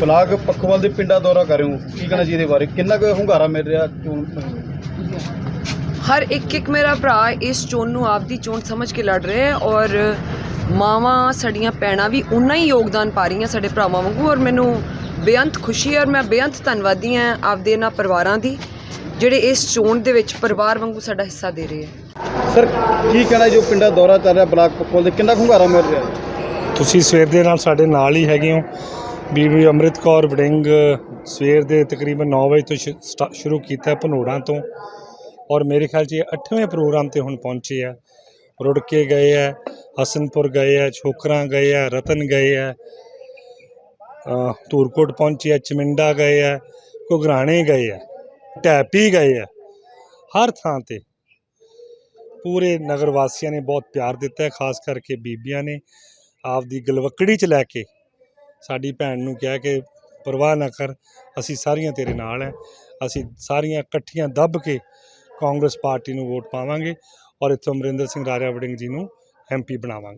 Block Pakhowal ਦੇ ਪਿੰਡਾਂ ਦੌਰਾ ਕਰ ਰਹੇ ਹੋ। ਕੀ ਕਹਿਣਾ ਜੀ ਇਹਦੇ ਬਾਰੇ? ਕਿੰਨਾ ਕੁ ਹੁੰਗਾਰਾ ਮਿਲ ਰਿਹਾ ਚੋਣ ਹਰ ਇੱਕ ਇੱਕ ਮੇਰਾ ਭਰਾ ਇਸ ਚੋਣ ਨੂੰ ਆਪਦੀ ਚੋਣ ਸਮਝ ਕੇ ਲੜ ਰਿਹਾ ਹੈ ਔਰ ਮਾਵਾਂ ਸਾਡੀਆਂ ਭੈਣਾਂ ਵੀ ਉਨਾ ਹੀ ਯੋਗਦਾਨ ਪਾ ਰਹੀਆਂ ਸਾਡੇ ਭਰਾਵਾਂ ਵਾਂਗੂ ਔਰ ਮੈਨੂੰ ਬੇਅੰਤ ਖੁਸ਼ੀ ਹੈ ਔਰ ਮੈਂ ਬੇਅੰਤ ਧੰਨਵਾਦੀ ਹਾਂ ਆਪਦੇ ਇਹਨਾਂ ਪਰਿਵਾਰਾਂ ਦੀ ਜਿਹੜੇ ਇਸ ਚੋਣ ਦੇ ਵਿੱਚ ਪਰਿਵਾਰ ਵਾਂਗੂ ਸਾਡਾ ਹਿੱਸਾ ਦੇ ਰਹੇ ਹੈ। ਸਰ ਕੀ ਕਹਿਣਾ ਜੋ ਪਿੰਡਾਂ ਦੌਰਾ ਚੱਲ ਰਿਹਾ ਬਲਾਕ ਪੱਖੋਵਾਲ ਦੇ? ਕਿੰਨਾ ਕੁ ਹੁੰਗਾਰਾ ਮਿਲ ਰਿਹਾ? ਤੁਸੀਂ ਸਵੇਰ ਦੇ ਨਾਲ ਸਾਡੇ ਨਾਲ ਹੀ ਹੈਗੇ ਹੋ। ਬੀਬੀ ਅੰਮ੍ਰਿਤ ਕੌਰ ਵੜਿੰਗ ਸਵੇਰ ਦੇ ਤਕਰੀਬਨ 9 ਵਜੇ ਤੋਂ ਸ਼ੁਰੂ ਕੀਤਾ ਭਨੋੜਾਂ ਤੋਂ ਔਰ ਮੇਰੇ ਖਿਆਲ 'ਚ ਇਹ 8ਵੇਂ ਪ੍ਰੋਗਰਾਮ ਤੇ ਹੁਣ ਪਹੁੰਚੇ ਆ। ਰੁੜਕੇ ਗਏ ਆ ਹਸਨਪੁਰ ਗਏ ਆ ਛੋਕਰਾਂ ਗਏ ਆ ਰਤਨ ਗਏ ਆ ਅ, ਧੂਰਕੋਟ ਪਹੁੰਚੇ ਆ ਚਮਿੰਡਾ ਗਏ ਆ ਘੁਗਰਾਣੇ ਗਏ ਆ ਟੈਪੀ ਗਏ ਆ ਹਰ ਥਾਂ ਤੇ। ਪੂਰੇ ਨਗਰ ਵਾਸੀਆਂ ਨੇ ਬਹੁਤ ਪਿਆਰ ਦਿੱਤਾ ਹੈ ਖਾਸ ਕਰਕੇ ਬੀਬੀਆਂ ਨੇ ਆਪਦੀ ਗਲਵੱਕੜੀ ਚ ਲੈ ਕੇ ਸਾਡੀ ਭੈਣ ਨੂੰ ਕਿਹਾ ਕਿ ਪਰਵਾਹ ਨਾ ਕਰ, ਅਸੀਂ ਸਾਰੀਆਂ ਤੇਰੇ ਨਾਲ ਹੈ ਅਸੀਂ ਸਾਰੀਆਂ ਇਕੱਠੀਆਂ ਦੱਬ ਕੇ ਕਾਂਗਰਸ ਪਾਰਟੀ ਨੂੰ ਵੋਟ ਪਾਵਾਂਗੇ ਔਰ ਇੱਥੋਂ ਅਮਰਿੰਦਰ ਸਿੰਘ ਰਾਜਾ ਵੜਿੰਗ ਜੀ ਨੂੰ ਐਮਪੀ ਬਣਾਵਾਂਗੇ।